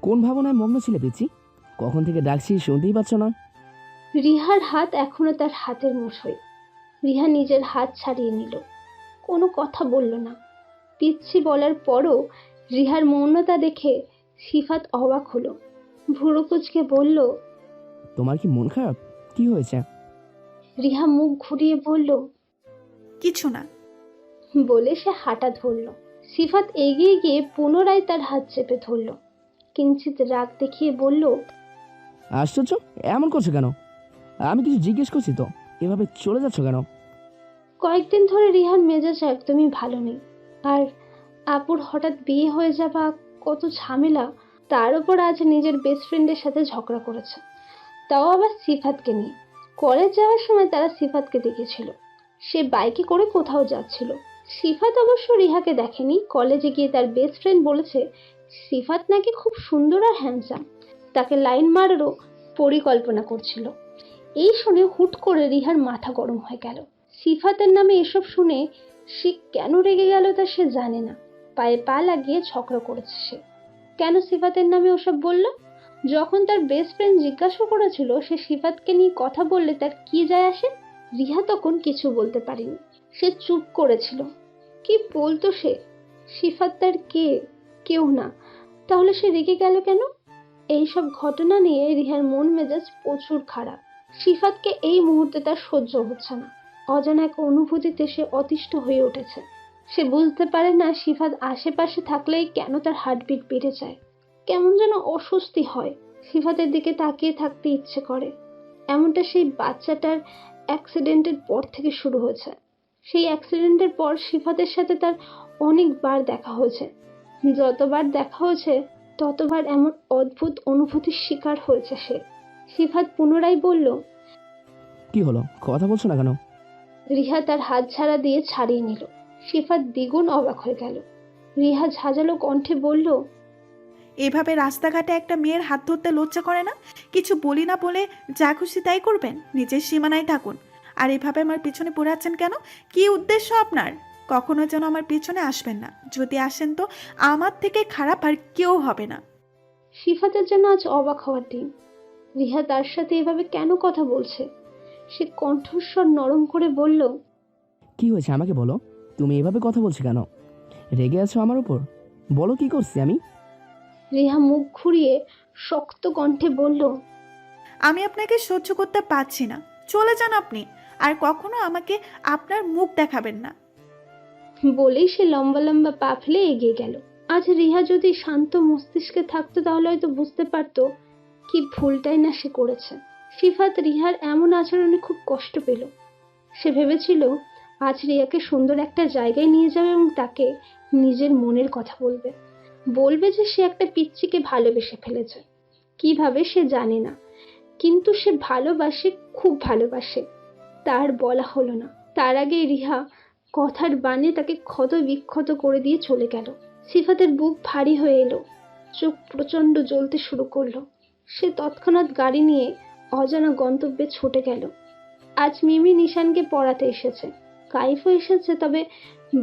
কোন ভাবনায় মগ্ন ছিলে পিচি কখন থেকে ডাকছি শুনতেই পাচ্ছ না। রিহার হাত এখনও তার হাতের মুঠোয়। রিহা নিজের হাত ছাড়িয়ে নিল। কোনো কথা বলল না। পিচ্ছি বলার পরও রিহার মৌনতা দেখে সিফাত অবাক হলো। ভুরু কুচকে বলল তোমার কি মন খারাপ? কি হয়েছে? রিহা মুখ ঘুরিয়ে বলল কিছু না। বলে সে হাঁটা ধরল। সিফাত এগিয়ে গিয়ে পুনরায় তার হাত চেপে ধরল। কিঞ্চিত রাগ দেখিয়ে বলল আশ্চর্য? এমন করছ কেন? আমি কিছু জিজ্ঞেস করছি তো। এভাবে চলে যাচ্ছ কেন? কয়েকদিন ধরে রিহার মেজাজ একদমই ভালো নেই। আর আপুর হঠাৎ বিয়ে হয়ে যাওয়া কত ঝামেলা তার উপর আজ নিজের বেস্ট ফ্রেন্ডের সাথে ঝগড়া করেছে। তাও আবার সিফাতকে নিয়ে। কলেজ যাওয়ার সময় তারা সিফাতকে দেখেছিল। সে বাইকে করে কোথাও যাচ্ছিল। সিফাত অবশ্য রিহাকে দেখেনি। কলেজে গিয়ে তার বেস্ট ফ্রেন্ড বলেছে সিফাত নাকি খুব সুন্দর আর হ্যান্ডসাম তাকে লাইন মারারও পরিকল্পনা করছিল। এই শুনে হুট করে রিহার মাথা গরম হয়ে গেল। সিফাতের নামে এসব শুনে সে কেন রেগে গেল তা সে জানে না। পায়ে পা লাগিয়ে ঝগড়া করেছে সে। কেন সিফাতের নামে ওসব বলল? যখন তার বেস্ট ফ্রেন্ড জিজ্ঞাসা করেছিল, সে সিফাতকে নিয়ে কথা বললে তার কি যায় আসে? রিহা তখন কিছু বলতে পারেনি। সে চুপ করেছিল। কি বলতো সে? সিফাত তার কে? কেউ না। তাহলে সে রেগে গেল কেন? এইসব ঘটনা নিয়ে রিহার মন মেজাজ প্রচুর খারাপ। সিফাতকে এই মুহূর্তে তার সহ্য হচ্ছে না। অজানা এক অনুভূতিতে সে অতিষ্ঠ হয়ে উঠেছে। সে বুঝতে পারে না সিফাত আশেপাশে থাকলেই কেন তার হার্টবিট বেড়ে যায়। কেমন যেন অস্বস্তি হয়। সিফাতের দিকে তাকিয়ে থাকতে ইচ্ছে করে। এমনটা সেই বাচ্চাটার অ্যাক্সিডেন্টের পর থেকে শুরু হয়েছে। সেই অ্যাক্সিডেন্টের পর সিফাতের সাথে তার অনেকবার দেখা হয়েছে। যতবার দেখা হয়েছে ততবার এমন অদ্ভুত অনুভূতির শিকার হয়েছে সে। সিফাত পুনরায় বলল কি হলো? কথা বলছো না কেন? রিহা তার হাত ছাড়া দিয়ে ছাড়িয়ে নিল। সিফাত দ্বিগুণ অবাক হয়ে গেল। রিহা ঝাঁঝালো কণ্ঠে বলল এভাবে রাস্তাঘাটে একটা মেয়ের হাত ধরতে লজ্জা করে না? কিছু বলি না বলে যা খুশি তাই করবেন নিজের সীমানায় থাকুন। আর এভাবে আমার পিছনে পড়ে আছেন কেন? কি উদ্দেশ্য আপনার? কখনো যেন আমার পিছনে আসবেন না। যদি আসেন তো আমার থেকে খারাপ আর কেউ হবে না। সিফাতের জন্য আজ অবাক হওয়ার দিন। রিহা তার সাথে এভাবে কেন কথা বলছে? সে কণ্ঠস্বর নরম করে বলল কি হয়েছে আমাকে বলো? তুমি এভাবে কথা বলছো কেন? রেগে আছো আমার উপর? বলো কি করছি আমি? রিহা মুখ ঘুরিয়ে শক্ত কণ্ঠে বলল আমি আপনাকে সহ্য করতে পারছি না। চলে যান আপনি। আর কখনো আমাকে আপনার মুখ দেখাবেন না। বলেই সে লম্বা লম্বা পা ফেলে এগিয়ে গেল। আজ রিহা যদি শান্ত মস্তিষ্কে থাকতো তাহলে হয়তো বুঝতে পারতো কি ভুলটাই না সে করেছে। সিফাত রিহার এমন আচরণে খুব কষ্ট পেল। সে ভেবেছিল, আজ রিয়াকে সুন্দর একটা জায়গায় নিয়ে যাবে এবং তাকে নিজের মনের কথা বলবে। বলবে যে সে একটা পিচ্চিকে ভালোবেসে ফেলেছে। কীভাবে সে জানে না। কিন্তু সে ভালোবাসে, খুব ভালোবাসে। তার বলা হলো না। তার আগে রিহা কথার বানে তাকে ক্ষত বিক্ষত করে দিয়ে চলে গেল। সিফাতের বুক ভারী হয়ে এলো। চোখ প্রচণ্ড জ্বলতে শুরু করল। সে তৎক্ষণাৎ গাড়ি নিয়ে অজানা গন্তব্যে ছুটে গেল। আজ মিমি নিশানকে পড়াতে এসেছে। কাইফও এসেছে, তবে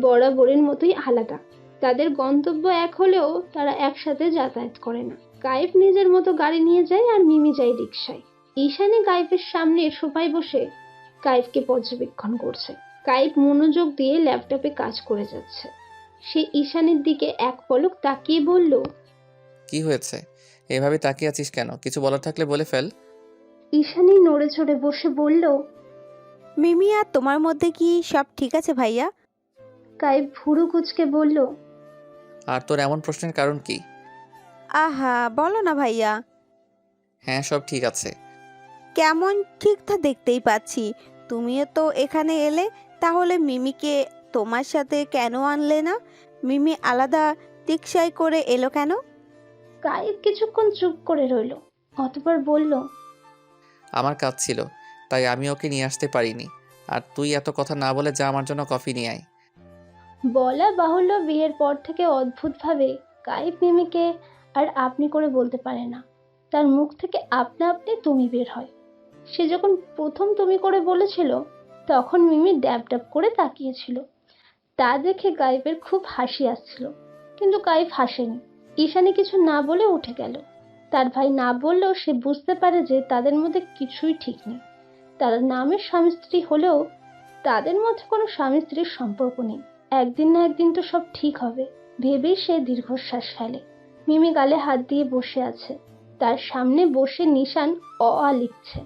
বরাবরের মতোই আলাদা। তাদের গন্তব্য এক হলেও তারা একসাথে যাতায়াত করে না। কাইফ নিজের মতো গাড়ি নিয়ে যায় আর মিমি যায় রিক্সায় ঈশানে কাইফের সামনে সোফায় বসে কাইফকে পর্যবেক্ষণ করছে। কাইফ মনোযোগ দিয়ে ল্যাপটপে কাজ করে যাচ্ছে। সে ঈশানের দিকে এক পলক তাকিয়ে বলল কি হয়েছে? এভাবে তাকিয়ে আছিস কেন? কিছু বলার থাকলে বলে ফেল। ঈশানী নড়ে চড়ে বসে বলল মিমি আর তোমার মধ্যে কি সব ঠিক আছে ভাইয়া? কাইফ ভুরু কুচকে বলল আর তোর এমন প্রশ্নের কারণ কি? আহা বলো না ভাইয়া। হ্যাঁ সব ঠিক আছে। কেমন ঠিক তা দেখতেই পাচ্ছি। তুমিও তো এখানে এলে তাহলে মিমিকে তোমার সাথে কেন আনলে না? মিমি আলাদা রিক্সায় করে এলো কেন? কাইফ কিছুক্ষণ চুপ করে রইল অতপর বলল আমার কাজ ছিল তাই আমি ওকে নিয়ে আসতে পারিনি। আর তুই এত কথা না বলে যা আমার জন্য কফি নিয়ে আয়। বলা বাহুল্য বিয়ের পর থেকে অদ্ভুতভাবে কাইফ মিমিকে আর আপনি করে বলতে পারে না। তার মুখ থেকে আপনা আপনি তুমি বের হয়। সে যখন প্রথম তুমি করে বলেছিল তখন মিমি ড্যাব ড্যাব করে তাকিয়েছিল। তা দেখে কাইফের খুব হাসি আসছিল। কিন্তু কাইফ হাসেনি। ঈশানী কিছু না বলে উঠে গেল। তার ভাই না বললেও সে বুঝতে পারে যে তাদের মধ্যে কিছুই ঠিক নেই। তারা নামের স্বামী স্ত্রী হলেও তাদের মধ্যে কোনো স্বামী স্ত্রীর সম্পর্ক নেই। একদিন না একদিন তো সব ঠিক হবে। ভেবেই সে দীর্ঘশ্বাস ফেলে। মিমি গালে হাত দিয়ে বসে আছে। তার সামনে বসে নিশান অ লিখছে।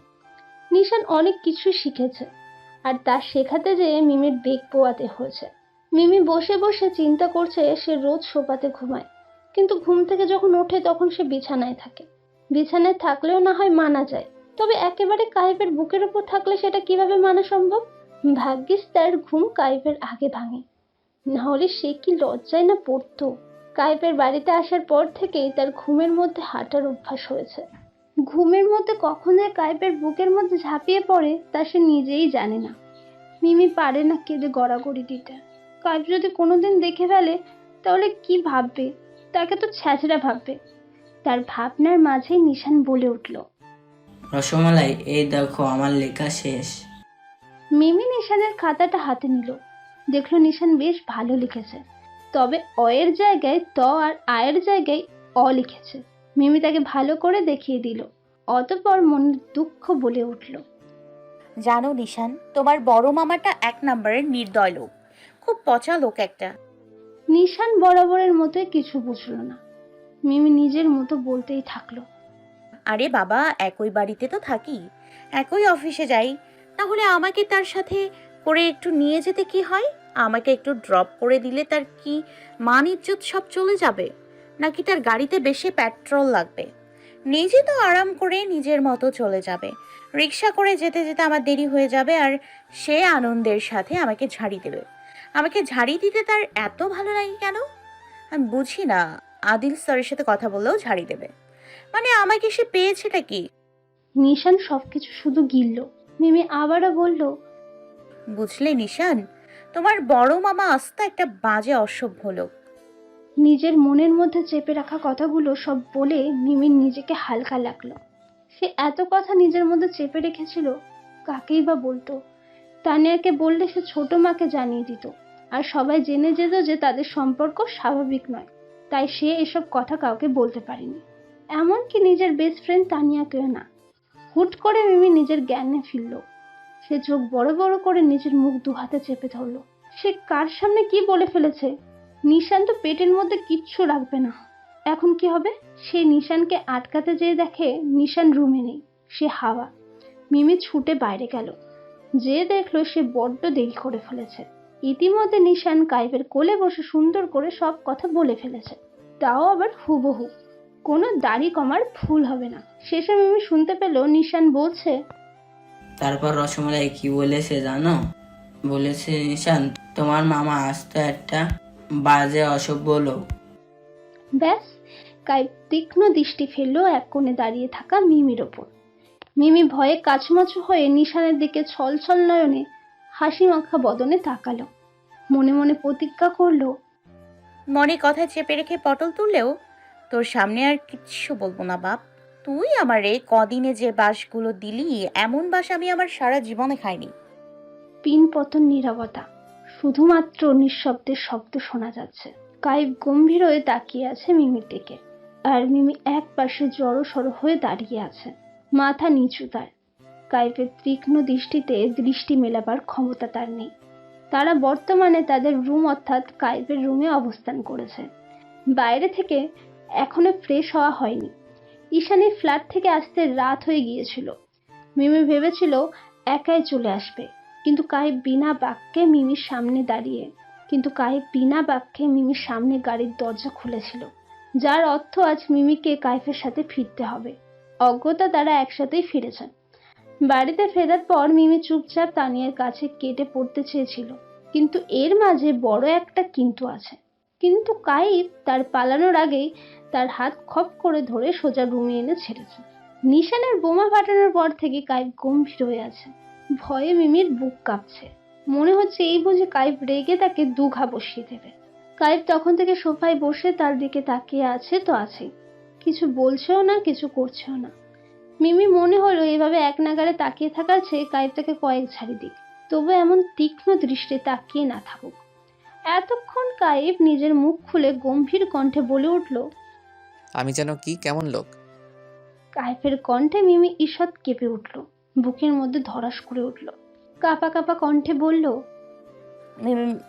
নিশান অনেক কিছুই শিখেছে। আর তার শেখাতে যেয়ে মিমির বেগ পোয়াতে হয়েছে। মিমি বসে বসে চিন্তা করছে সে রোজ সোফাতে ঘুমায়, কিন্তু ঘুম থেকে যখন ওঠে তখন সে বিছানায় থাকে। বিছানায় থাকলেও না হয় মানা যায়, তবে একেবারে কাইফের বুকের উপর থাকলে সেটা কীভাবে মানা সম্ভব? ভাগ্যিস তার ঘুম কাইফের আগে ভাঙে। নাহলে সে কি লজ্জায় না পড়তো? কাইফের বাড়িতে আসার পর থেকেই তার ঘুমের মধ্যে হাঁটার অভ্যাস হয়েছে। ঘুমের মধ্যে কখন যে কাইপের বুকের মধ্যে ঝাঁপিয়ে পড়ে তা সে নিজেই জানে না। মিমি পারে না কেঁদে গড়াগড়ি দিতে কাইপ যদি কোনোদিন দেখে ফেলে তাহলে কি ভাববে? তাকে তো ছ্যাঁচড়া ভাববে। তার ভাবনার মাঝেই নিশান বলে উঠল রসমালাই এই দেখো আমার লেখা শেষ। মিমি নিশানের খাতাটা হাতে নিল। দেখল নিশান বেশ ভালো লিখেছে। তবে অয়ের জায়গায় ত আর আয়ের জায়গায় অ লিখেছে। মিমি তাকে ভালো করে দেখিয়ে দিল। অতপর মনের দুঃখ বলে উঠল। জানো নিশান তোমার বড় মামাটা এক নম্বরের নির্দয় লোক। খুব পচা লোক একটা। নিশান বরাবরের মতোই কিছু বুঝলো না। মিমি নিজের মতো বলতেই থাকল। আরে বাবা একই বাড়িতে তো থাকি। একই অফিসে যাই। তাহলে আমাকে তার সাথে করে একটু নিয়ে যেতে কি হয়? আমাকে একটু ড্রপ করে দিলে তার কি মান ইজ্জত সব চলে যাবে? নাকি তার গাড়িতে বেশি পেট্রোল লাগবে? নিজে তো আরাম করে নিজের মতো চলে যাবে। রিক্সা করে যেতে যেতে আমার দেরি হয়ে যাবে আর সে আনন্দের সাথে আমাকে ঝাড়ি দেবে। আমাকে ঝাড়ি দিতে তার এত ভালো লাগে কেন? আমি বুঝি না। আদিল স্যারের সাথে কথা বললেও ঝাড়ি দেবে। মানে আমাকে সে পেয়েছেটা কি? নিশান সবকিছু শুধু গিলল। মিমি আবারও বলল বুঝলে নিশান তোমার বড় মামা আস্ত একটা বাজে অসভ্য লোক। নিজের মনের মধ্যে চেপে রাখা কথাগুলো সব বলে মিমির নিজেকে হালকা লাগল। সে এত কথা নিজের মধ্যে চেপে রেখেছিল, কাকেই বা বলতো? তানিয়াকে বললে সে ছোট মাকে জানিয়ে দিত, আর সবাই জেনে যেত যে তাদের সম্পর্ক স্বাভাবিক নয়, তাই সে এসব কথা কাউকে বলতে পারেনি। এমনকি নিজের বেস্ট ফ্রেন্ড তানিয়াকেও না। হুট করে মিমি নিজের জ্ঞানে ফিরল। সে চোখ বড় বড় করে নিজের মুখ দু হাতে চেপে ধরলো। সে কার সামনে কি বলে ফেলেছে? নিশান তো পেটের মধ্যে কিচ্ছু রাখবে না। এখন কি হবে? সে নিশানকে আটকাতে যেয়ে দেখে নিশান রুমে নেই, সে হাওয়া। মিমি ছুটে বাইরে গেল। যে দেখল সে বড্ড দেরি করে ফেলেছে। ইতিমধ্যে নিশান কাইফের কোলে বসে সুন্দর করে সব কথা বলে ফেলেছে। তাও আবার হুবহু। কোনো দাড়ি কমার ভুল হবে না। শেষে মিমি শুনতে পেল নিশান বলছে, তারপর রসমালাই কি বলেছে জানো? বলেছে, নিশান, তোমার মামা আসতো একটা বাজে অসভ্য লোক। ব্যাস কাইপ তীক্ষ্ণ দৃষ্টি ফেলল এক কোণে দাঁড়িয়ে থাকা মিমির ওপর। মিমি ভয়ে কাছমাছু হয়ে নিশানের দিকে ছল ছল নয়নে হাসি মাখা বদনে তাকালো। মনে মনে প্রতিজ্ঞা করল মনে কথা চেপে রেখে পটল তুললেও তোর সামনে আর কিচ্ছু বলব না বাপ। তুই আমারে কদিনে যে বাসগুলো দিলি এমন বাস আমি আমার সারা জীবনে খাইনি। পিন পতন নীরবতা। শুধুমাত্র নিঃশব্দের শব্দ শোনা যাচ্ছে। কাইব গম্ভীর হয়ে তাকিয়ে আছে মিমির দিকে। আর মিমি এক পাশে জড়ো সড়ো হয়ে দাঁড়িয়ে আছে। মাথা নিচু তার। কাইফের তীক্ষ্ণ দৃষ্টিতে দৃষ্টি মেলাবার ক্ষমতা তার নেই। তারা বর্তমানে তাদের রুম অর্থাৎ কাইফের রুমে অবস্থান করেছে। বাইরে থেকে এখনও ফ্রেশ হওয়া হয়নি। ঈশানের ফ্ল্যাট থেকে আসতে রাত হয়ে গিয়েছিল। মিমি ভেবেছিল, একাই চলে আসবে। কিন্তু কাইব বিনা বাক্যে মিমির সামনে দাঁড়িয়ে, কিন্তু কাইব বিনা বাক্যে মিমির সামনে গাড়ির দরজা খুলেছিল, যার অর্থ আজ মিমিকে কাইফের সাথে ফিরতে হবে। অজ্ঞতা তারা একসাথেই ফিরেছেন। বাড়িতে ফেরার পর মিমি চুপচাপ তানিয়ার কাছে কেটে পড়তে চেয়েছিল, কিন্তু এর মাঝে বড় একটা কিন্তু আছে। কিন্তু কাইব তার পালানোর আগেই তার হাত খপ করে ধরে সোজা রুমে এনে ছেড়েছে। নিশানের বোমা ফাটানোর পর থেকে কাইব গম্ভীর হয়ে আছে। ভয়ে মিমির বুক কাঁপছে। মনে হচ্ছে এই বুঝে কাইব রেগে তাকে দুঘা বসিয়ে দেবে। কাইব তখন থেকে সোফায় বসে তার দিকে তাকিয়ে আছে তো আছে। কিছু বলছেও না কিছু করছেও না। মিমি মনে হলো এভাবে এক নাগারে তাকিয়ে থাকার চেয়ে কাইব তাকে কয়েক ঝাড়ি দিক। তবু এমন তীক্ষ্ণ দৃষ্টে তাকিয়ে না থাকুক। এতক্ষণ কাইব নিজের মুখ খুলে গম্ভীর কণ্ঠে বলে উঠল আমি যেন কি কেমন লোক? কাইফের কণ্ঠে মিমি ঈষৎ কেঁপে উঠল। বুকের মধ্যে ধরাস করে উঠল। কাপা কাপা কণ্ঠে বলল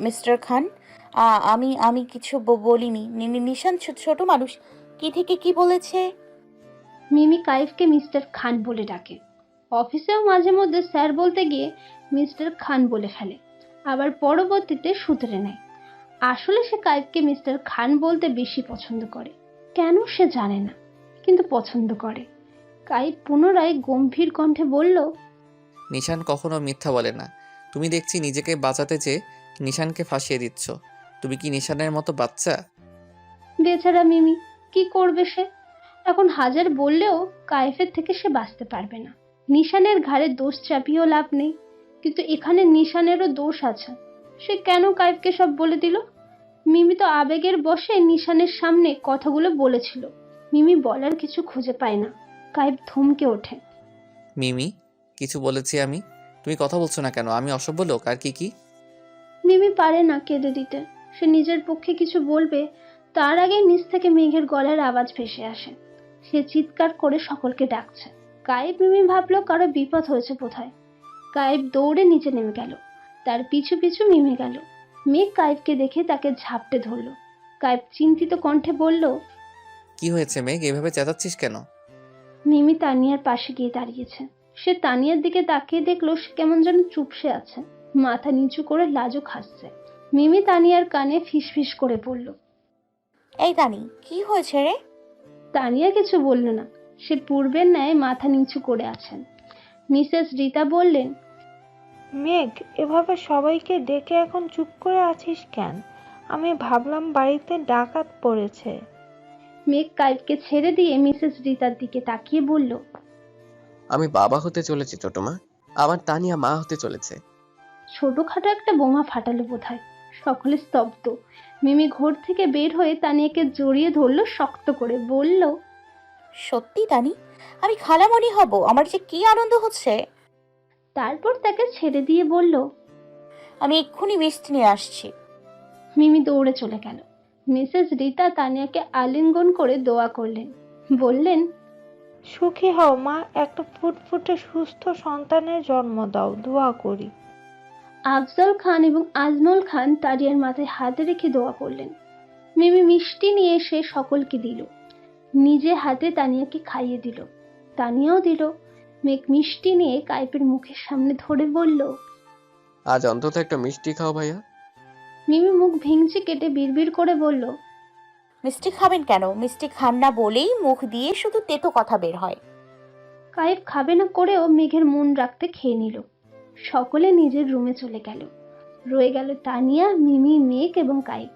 মিস্টার খান আ- আমি আমি কিছু ব- বলিনি। নি- নি- নিশান ছো- ছোট মানুষ কি থেকে কি বলেছে? মিমি কাইফকে মিস্টার খান বলে ডাকে। অফিসেও মাঝে মধ্যে স্যার বলতে গিয়ে মিস্টার খান বলে ফেলে আবার পরবর্তীতে শুধরে নেয়। আসলে সে কাইফকে মিস্টার খান বলতে বেশি পছন্দ করে। কেন সে জানে না কিন্তু পছন্দ করে। কাইফ পুনরায় গম্ভীর কণ্ঠে বলল নিশান কখনো মিথ্যা বলে না। তুমি দেখছি নিজেকে বাঁচাতে চেয়ে নিশানকে ফাঁসিয়ে দিচ্ছ। তুমি কি নিশানের মতো বাচ্চা? বেচারা মিমি কি করবে সে? এখন হাজার বললেও কাইফের থেকে সে বাঁচতে পারবে না। নিশানের ঘাড়ে দোষ চাপিয়েও লাভ নেই কিন্তু এখানে নিশানেরও দোষ আছে। সে কেন কাইফকে সব বলে দিল? মিমি তো আবেগের বশে নিশানের সামনে কথাগুলো বলেছিল। মিমি বলার কিছু খুঁজে পায় না। কাইফ থমকে ওঠে। মিমি কিছু বলেছি আমি? তুমি কথা বলছো না কেন? আমি অসভ্য লোক আর কি কি? মিমি পারে না কেঁদে দিতে। সে নিজের পক্ষে কিছু বলবে তার আগে নিচ থেকে মেঘের গলার আওয়াজ ভেসে আসে। সে চিৎকার করে সকলকে ডাকছে। কায়েব মিমি ভাবলো কারও বিপদ হয়েছে কোথায় কায়েব দৌড়ে নিচে নেমে গেল। তার পিছু পিছু মিমে গেল। মেঘ কায়েবকে দেখে তাকে ঝাপটে ধরলো। কায়েব চিন্তিত কণ্ঠে বলল কি হয়েছে মেঘ? এভাবে চেঁচাচ্ছিস কেন? মিমি তানিয়ার পাশে গিয়ে দাঁড়িয়েছে। সে তানিয়ার দিকে তাকিয়ে দেখল সে কেমন যেন চুপসে আছে। মাথা নিচু করে লাজুক হাসছে। মিমি তানিয়ার কানে ফিসফিস করে বলল এই তানি কি হয়েছে রে? তানিয়া কিছু বলল না। সে পূর্বের ন্যায় মাথা নিচু করে আছেন। মিসেস রিতা বললেন মেঘ এভাবে সবাইকে ডেকে এখন চুপ করে আছিস কেন? আমি ভাবলাম বাড়িতে ডাকাত পড়েছে। মেঘ কাইফকে ছেড়ে দিয়ে মিসেস রীতার দিকে তাকিয়ে বলল আমি বাবা হতে চলেছি ছোট মা আমার তানিয়া মা হতে চলেছে। ছোটখাটো একটা বোমা ফাটালো বোধহয় সকলে স্তব্ধ। মিমি ঘর থেকে বের হয়ে তানিয়াকে জড়িয়ে ধরলো শক্ত করে বলল সত্যি তানি? আমি খালামণি হব আমার যে কি আনন্দ হচ্ছে। তারপর তাকে ছেড়ে দিয়ে বলল আমি এক্ষুনি মিষ্টি নিয়ে আসছি। মিমি দৌড়ে চলে গেল। মিসেস রীতা তানিয়াকে আলিঙ্গন করে দোয়া করলেন। বললেন সুখী হও মা একটা ফুটফুটে সুস্থ সন্তানের জন্ম দাও দোয়া করি। আফজল খান এবং আজমল খান তারিয়ার মাথায় হাতে রেখে দোয়া করলেন। মিমি মিষ্টি নিয়ে সে সকলকে দিল। নিজে হাতে তানিয়াকে খাইয়ে দিল। তানিয়াও দিল। মেঘ মিষ্টি নিয়ে কাইপের মুখের সামনে ধরে বলল আজ অন্তত একটা মিষ্টি খাও ভাইয়া। মিমি মুখ ভেঙচি কেটে বিড়বিড় করে বলল মিষ্টি খাবেন কেন? মিষ্টি খান না বলেই মুখ দিয়ে শুধু তেতো কথা বের হয়। কায়েব খাবে না করেও মেঘের মন রাখতে খেয়ে নিল। সকলে নিজের রুমে চলে গেল। রয়ে গেল তানিয়া মিমি মেঘ এবং কাইব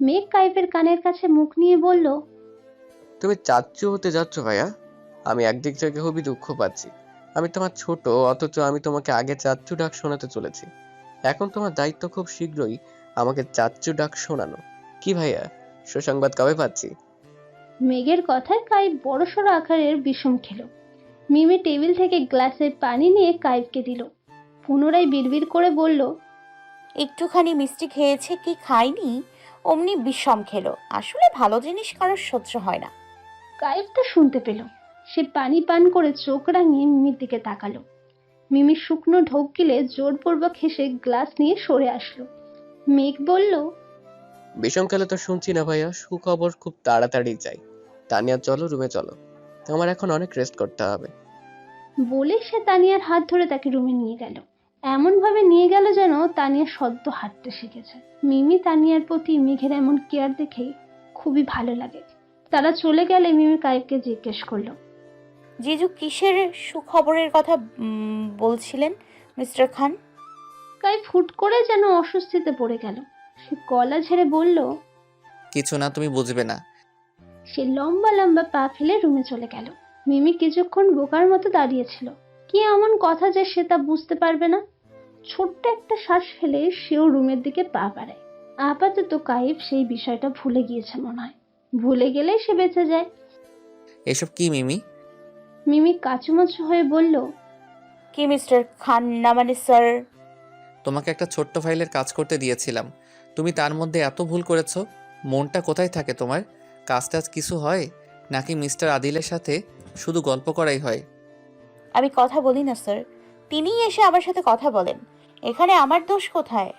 মেঘ কাইপের কানের কাছে মুখ নিয়ে বলল তুমি চাচ্চু হতে যাচ্ছ ভাইয়া? আমি একদিক থেকে খুবই দুঃখ পাচ্ছি। আমি তোমার ছোট অথচ আমি তোমাকে আগে চাচ্চু ডাক শোনাতে চলেছি। এখন তোমার দায়িত্ব খুব শীঘ্রই আমাকে চাচ্চু ডাক শোনানো। কি ভাইয়া? সুসংবাদ কবে পাচ্ছি? মেঘের কথায় কাইব বড়সড় আকারের বিষম খেল। মিমি টেবিল থেকে গ্লাসে পানি নিয়ে কাইবকে দিল। পুনরায় বিড়বিড় করে বলল একটুখানি মিষ্টি খেয়েছে কি খায়নি? অমনি বিষম খেলো। আসলে ভালো জিনিস কারোর সহ্য হয় না। কায়েব তো শুনতে পেল। সে পানি পান করে চোখ রাঙিয়ে মিমির দিকে তাকালো। মিমি শুকনো ঢোক গিলে জোরপূর্বক হেসে গ্লাস নিয়ে সরে আসলো। মেঘ বলল বিষমকালে তো শুনছি না ভাইয়া সুখবর খুব তাড়াতাড়ি চাই। তানিয়া চলো রুমে চলো। আমার এখন অনেক রেস্ট করতে হবে। বলে সে তানিয়ার হাত ধরে তাকে রুমে নিয়ে গেল। এমন ভাবে নিয়ে গেল যেন তানিয়া সদ্য হাঁটতে শিখেছে। মিমি তানিয়ার প্রতি মেঘের এমন কেয়ার দেখেই খুবই ভালো লাগে। তারা চলে গেলে মিমি কায়েবকে জিজ্ঞেস করল জিজু কিসের সুখবরের কথা বলছিলেন মিস্টার খান? কায়েব ফুট করে যেন অস্বস্তিতে পড়ে গেল। সে গলা ঝেড়ে বলল কিছু না তুমি বুঝবে না। সে লম্বা লম্বা পা ফেলে রুমে চলে গেল। মিমি কিছুক্ষণ বোকার মতো দাঁড়িয়েছিল কি এমন কথা যে সে তা বুঝতে পারবে না? ছোট্ট একটা শ্বাস ফেলে সেও রুমের দিকে পা বাড়ায়। আপাতত কাইব সেই বিষয়টা ভুলে গিয়েছে মনে হয়। ভুলে গেলে সে বেঁচে যায়। এসব কি মিমি? মিমি কাচুমাচু হয়ে বলল কি মিস্টার খান? না মানে স্যার তোমাকে একটা ছোট্ট ফাইলের কাজ করতে দিয়েছিলাম। তুমি তার মধ্যে এত ভুল করেছ। মনটা কোথায় থাকে তোমার? কাজ টাজ কিছু হয়? নাকি মিস্টার আদিলের সাথে শুধু গল্প করাই হয়? আমি কথা বলি না, স্যার। তিনিই এসে আমার সাথে কথা বলেন। এখানে আমার দোষ কোথায়?